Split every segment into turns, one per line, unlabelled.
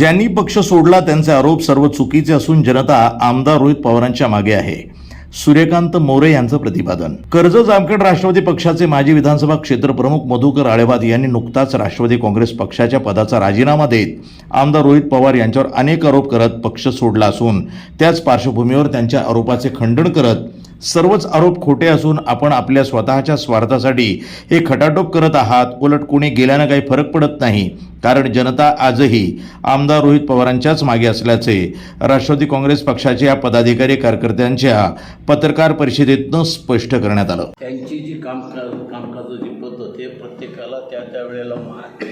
ज्यांनी पक्ष सोडला त्यांचे आरोप सर्व चुकीचे असून जनता आमदार रोहित पवारांच्या मागे आहे. सूर्यकांत मोरे यांचं प्रतिपादन. कर्ज जामखेड राष्ट्रवादी पक्षाचे माजी विधानसभा क्षेत्र प्रमुख मधुकर आळेवाद यांनी नुकताच राष्ट्रवादी काँग्रेस पक्षाच्या पदाचा राजीनामा देत आमदार रोहित पवार यांच्यावर अनेक आरोप करत पक्ष सोडला असून त्याच पार्श्वभूमीवर त्यांच्या आरोपाचे खंडन करत सर्वच आरोप खोटे असून आपण आपल्या स्वतःच्या स्वार्थासाठी हे खटाटोप करत आहात. उलट कुणी गेल्यानं काही फरक पडत नाही. कारण जनता आजही आमदार रोहित पवारांच्याच मागे असल्याचे राष्ट्रवादी काँग्रेस पक्षाच्या पदाधिकारी कार्यकर्त्यांच्या पत्रकार परिषदेतनं स्पष्ट करण्यात आलं.
त्यांची जी काम कामकाजाची पद्धत हे प्रत्येकाला त्या त्या वेळेला मान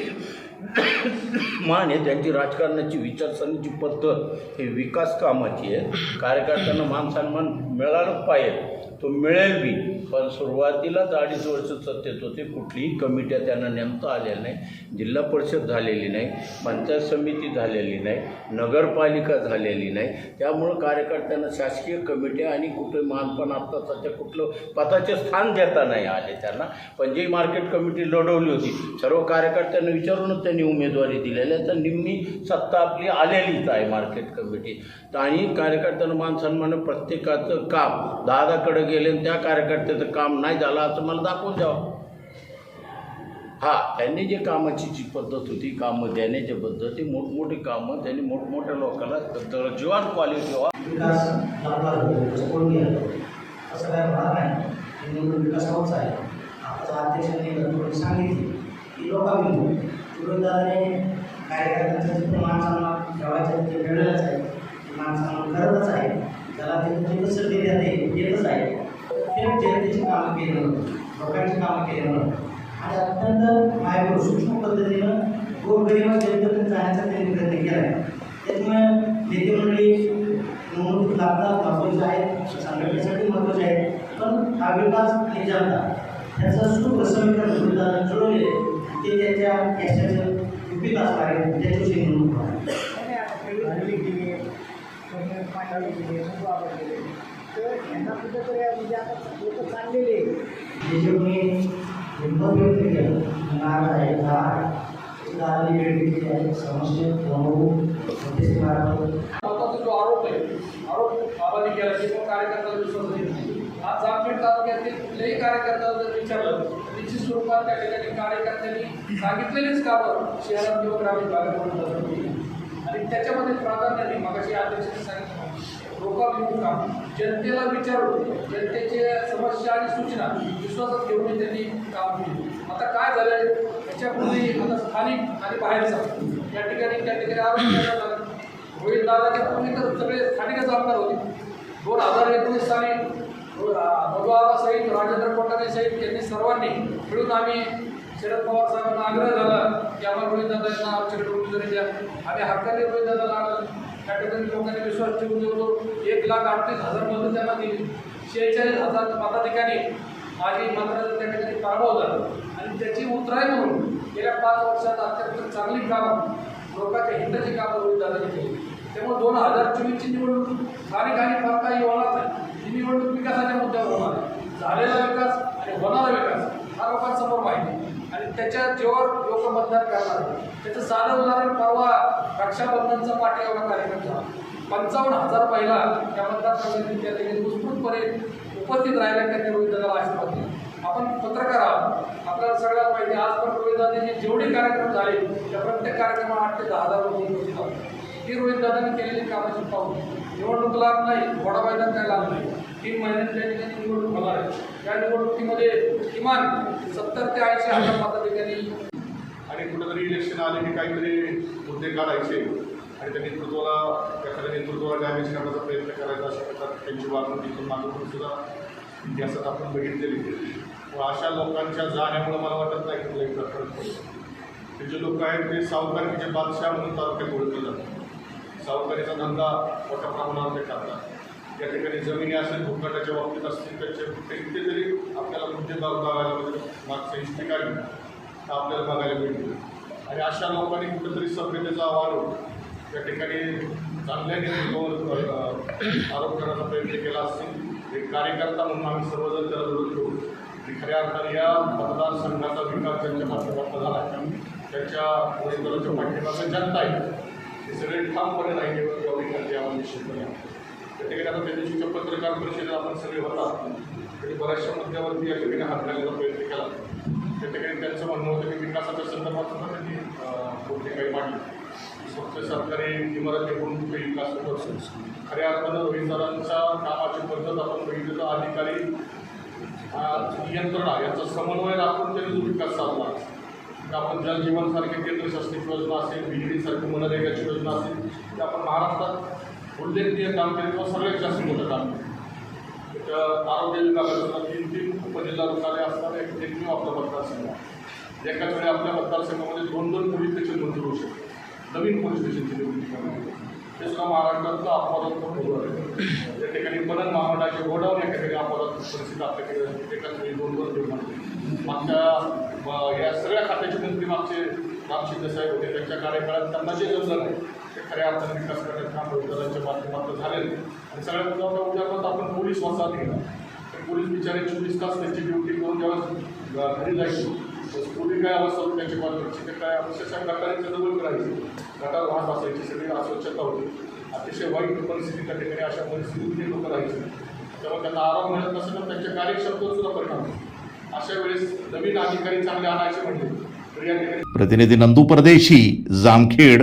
मान आहे त्यांची राजकारणाची विचारसरणीची पद्धत ही विकास कामाची आहे. कार्यकर्त्यांना मान सन्मान मिळालं पाहिजे. तो मिळेल बी. पण सुरुवातीलाच अडीच वर्ष सत्तेत होते. कुठलीही कमिट्या त्यांना नेमता आलेल्या नाही जिल्हा परिषद झालेली नाही. पंचायत समिती झालेली नाही. नगरपालिका झालेली नाही. त्यामुळं कार्यकर्त्यांना शासकीय कमिट्या आणि कुठे मानपण आता सध्या कुठलं पदाचे स्थान देता नाही आले त्यांना. पण जी मार्केट कमिटी लढवली होती सर्व कार्यकर्त्यांना विचारूनच त्यांनी उमेदवारी दिलेली आहे. तर निम्मी सत्ता आपली आलेलीच आहे मार्केट कमिटी. तर आणि कार्यकर्त्यांना मान सन्मान प्रत्येकाचं काम दादाकडे गेले आणि त्या त्याचं काम नाही झालं असं मला दाखवून द्यावं. हा त्यांनी जे कामाची जी पद्धत होती कामं देण्याची पद्धत ती मोठमोठी कामं त्यांनी मोठमोठ्या लोकांना तर जीवन क्वालिटी
विकास असं काय होणार नाही. निवडून विकास होत आहे. आमच्या अध्यक्षांनी थोडी की लोकांनी विरोधाने कार्यकर्त्यांचं जिथे माणसांना ठेवायचं ते आहे. माणसांना करतच आहे. त्याला ते कसं ते येतच आहे? ते जनतेची कामं केली म्हणून लोकांची कामं केली म्हणून आणि अत्यंत मायबोल सूक्ष्म पद्धतीनं गोरगरीब जनतेपर्यंत जाण्याचा त्यांनी प्रयत्न केला आहे त्यामुळे नेते मंडळी निवडणूक लागतात महत्त्वाचे आहेत संघटनेसाठी महत्त्वाचे आहेत. पण हा विकास आणि जनता त्याचं सुप्रसमीकरण समीकरण विरोधात जुळवले ते त्याच्या यशाचं गुपित असणार आहे त्याच्याविषयी निवडणूक होणार. जे जे कोणी हिंमत व्यक्त केलं आहे आहे
जो आरोप आहे आरोप बाबांनी केला की मग कार्यकर्ता विश्वास देत नाही आज जामखेड तालुक्यातील कुठल्याही कार्यकर्त्याला जर विचारलं तर स्वरूपात त्या ठिकाणी कार्यकर्त्यांनी सांगितलेलीच कामं शहरात किंवा ग्रामीण भागात आणि त्याच्यामध्ये प्राधान्याने मगाशी अध्यक्षांनी सांगितलं लोकाभिमुख काम जनतेला विचारून जनतेचे समस्या आणि सूचना विश्वासात घेऊन त्यांनी काम केले. आता काय झालंय? त्याच्यापूर्वी आता स्थानिक आणि बाहेरचा या ठिकाणी त्या ठिकाणी आरोप करण्यात रोहित दादाच्या पूर्वी तर सगळे स्थानिकच आमदार होते. दोन हजार एकोणीस साली मधुआबा राजेंद्र कोटारे साहेब यांनी सर्वांनी मिळून आम्ही शरद पवार साहेबांना आग्रह झाला की आम्हाला रोहित यांना आमच्याकडे उमेदवारी द्या. आम्ही हक्काने रोहित त्या ठिकाणी लोकांनी विश्वास ठेवून देतो एक लाख अडतीस हजार मतं त्यांना दिली. शेहेचाळीस हजार मताधिकारी माझी मात्र त्या ठिकाणी पराभव झाला. आणि त्याची उतराई म्हणून गेल्या पाच वर्षात अत्यंत चांगली कामं लोकांच्या हिताची कामं रोहित दादाने केली त्यामुळे दोन हजार चोवीसची निवडणूक स्थानिक आणि फार काही होणार नाही ही निवडणूक विकासाच्या मुद्द्यावर होणार झालेला विकास आणि होणारा विकास हा लोकांसमोर माहिती आहे. आणि त्याच्या जेव्हा लोक मतदान करणार. त्याचं साधं उदाहरण परवा रक्षाबंधनचा पाठी कार्यक्रम झाला. पंचावन्न हजार महिला त्या मतदारसंघातील त्या देखील उत्स्फूर्तपणे उपस्थित राहिल्या त्यांनी रोहित दादाला आशीर्वाद दिला. आपण पत्रकार आहोत. आपल्याला सगळ्यात माहिती आज पण रोहित दादांचे जेवढे कार्यक्रम झाले त्या प्रत्येक कार्यक्रमात आठ ते दहा हजार लोक उपस्थित होते. ही रोहित केलेली कामाची पाहून निवडणूक लाभ नाही थोडा मैदान काय लाभ नाही. तीन महिन्यात त्यांनी ठिकाणी निवडणूक होणार आहे. या निवडणुकीमध्ये किमान सत्तर ते ऐंशी हजार मताधिकारी
आणि कुठंतरी इलेक्शन आले की काहीतरी मुद्दे काढायचे आणि त्या नेतृत्वाला एखाद्या नेतृत्वाला डॅमेज करण्याचा प्रयत्न करायचा अशा प्रकारे त्यांची वागणूक इथून मागून सुद्धा इतिहासात आपण बघितलेली व अशा लोकांच्या जाण्यामुळे मला वाटत नाही की एक फरक पडतो. जे लोक आहेत ते सावकारीचे बादशाह म्हणून तालुक्यात ओळखले जातात. सावकारीचा धंदा मोठ्या प्रमाणावर ते करतात. या ठिकाणी जमिनी असेल भूकटाच्या बाबतीत असतील त्याचे इथे जरी आपल्याला मुद्दे बघ- बघायला मिळतील मागच्या ठिकाणी आपल्याला बघायला मिळतील आणि अशा लोकांनी कुठेतरी सभ्यतेचा वाढवून त्या ठिकाणी चांगल्या नेतृत्वावर आरोप करण्याचा प्रयत्न केला असतील. एक कार्यकर्ता म्हणून आम्ही सर्वजण त्याला विरोध करू आणि खऱ्या अर्थाने या मतदारसंघाचा विकास त्यांच्या माध्यमातून झाला त्यांच्या उमेदवाराच्या पाठिंबाचा जनता आहे हे सगळे ठामपणे राहिले यावेळी करते आम्हाला निश्चितपणे ठिकाणी आता त्या दिवशीच्या पत्रकार परिषदेत आपण सगळे होता. आणि बऱ्याचशा मुद्द्यावरती या ठिकाणी हात घालण्याचा प्रयत्न केला. त्या ठिकाणी त्यांचं म्हणणं होतं की विकासाच्या संदर्भात सुद्धा त्यांनी कोणते काही मांडले. फक्त सरकारी इमारत करून काही विकास होत असतो खऱ्या अर्थानं रोहितदारांच्या कामाची पद्धत आपण बघितलं तर अधिकारी यंत्रणा याचा समन्वय राखून त्यांनी जो विकास साधला तर आपण जल जीवनसारखी केंद्र योजना असेल विहिरीसारखी मनरेगाची योजना असेल ते आपण महाराष्ट्रात उल्लेखनीय काम केलं किंवा सगळ्यात जास्त मोठं काम केलं. आरोग्य विभागाचं तीन तीन उपजिल्हा रुग्णालय असताना एक एकमेव आपला मतदारसंघ आहे. एकाच वेळी आपल्या मतदारसंघामध्ये दोन दोन पोलीस स्टेशन मंजूर होऊ शकतात. नवीन पोलीस स्टेशनची निर्मिती करण्यात ते सुद्धा महाराष्ट्रातलं अपवादात्मक धोरण आहे त्या ठिकाणी पणन महामंडळाचे गोडाऊन एका ठिकाणी अपवादात्मक परिस्थिती आपल्याकडे एकाच वेळी दोन दोन निर्माण मागच्या या सगळ्या खात्याचे मंत्री मागचे राम शिंदे साहेब होते. त्यांच्या कार्यकाळात त्यांना जे जमलं नाही ते खऱ्या अर्थाने विकास करण्यात काम रोजगाराच्या माध्यमातून झालेलं आणि सगळ्यात महत्त्वाचा उदाहरणार्थ आपण पोलीस वसाहत घेणार ते पोलीस बिचारे चोवीस तास त्यांची ड्युटी करून जेव्हा घरी जायचो पोलीस काय अवस्था होती त्याची कॉन्ट्रॅक्टची ते काय अक्षरशः गटारीच्या जवळ करायची. गटार वाहत असायची सगळी अस्वच्छता होती. अतिशय वाईट परिस्थिती त्या ठिकाणी अशा परिस्थितीत ते लोक राहायचे. तेव्हा त्यांना आराम मिळत नसेल तर त्यांच्या कार्यक्षमतेवर सुद्धा परिणाम होतो. अशा वेळेस नवीन अधिकारी चांगले आणायचे म्हणजे
प्रतिनिधी Nandu Pardeshi Jamkhed